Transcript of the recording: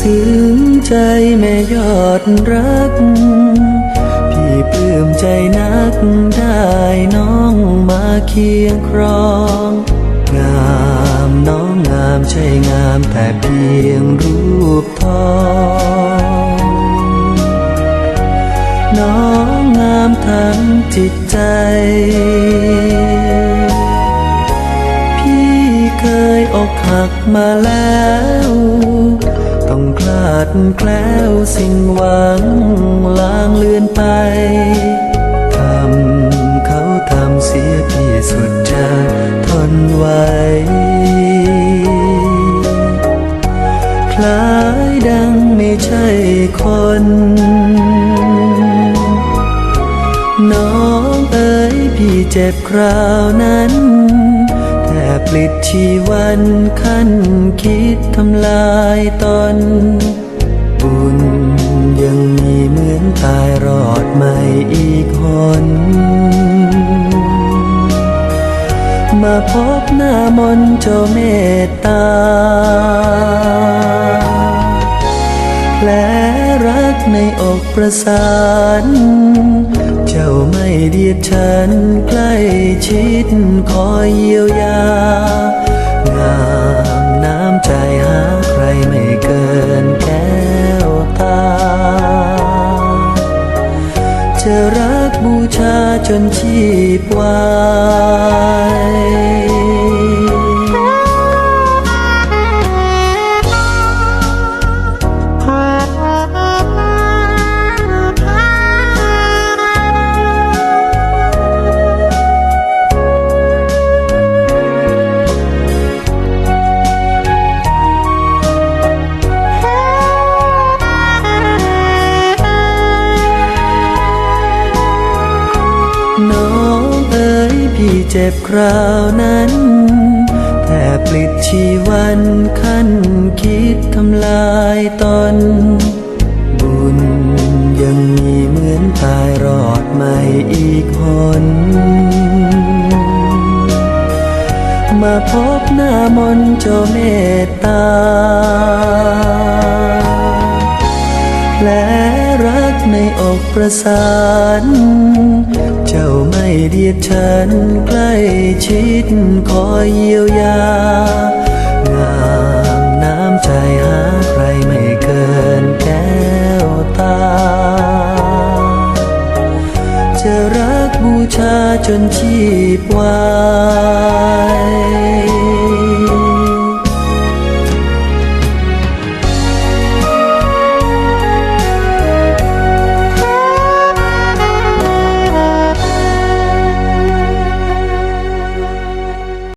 ซึ้งใจแม่ยอดรัก พี่ปลื้มใจนักได้น้องมาเคียงครอง งามน้องงามใช่งามแต่เพียงรูปทองน้องงามทั้งจิตใจ เคยอกหักมาแล้ว ต้องคลาดแคล้วสิ่งหวังลางเลือนไปทำเขาทำเสียพี่สุดจะทนไหวคล้ายดังไม่ใช่คน น้องเอ๋ยพี่เจ็บคราวนั้น ปลิดชีวันขั้นคิดทำลายตน บุญยังมีเหมือนตายรอดไม่อีกหนมาพบหน้ามนต์เจ้าเมตตาแผลรักในอกประสาน เจ้าไม่เดียดฉันใกล้ชิดคอยเยียวยางามน้ำใจหาใครไม่เกินแก้วตา จะรักบูชาจนชีพวา อ๋ยพี่เจ็บคราวนั้น แทบปลิดชีวันขั้นคิดทำลายตน บุญยังมีเหมือนตายรอดไม่อีกหนมาพบหน้ามนต์เจ้าเมตตา ประสาน เจ้าไม่เดียดฉันใกล้ชิดคอยเยียวยา งามน้ำใจหาใครไม่เกินแก้วตา จะรักบูชาจนชีพวาย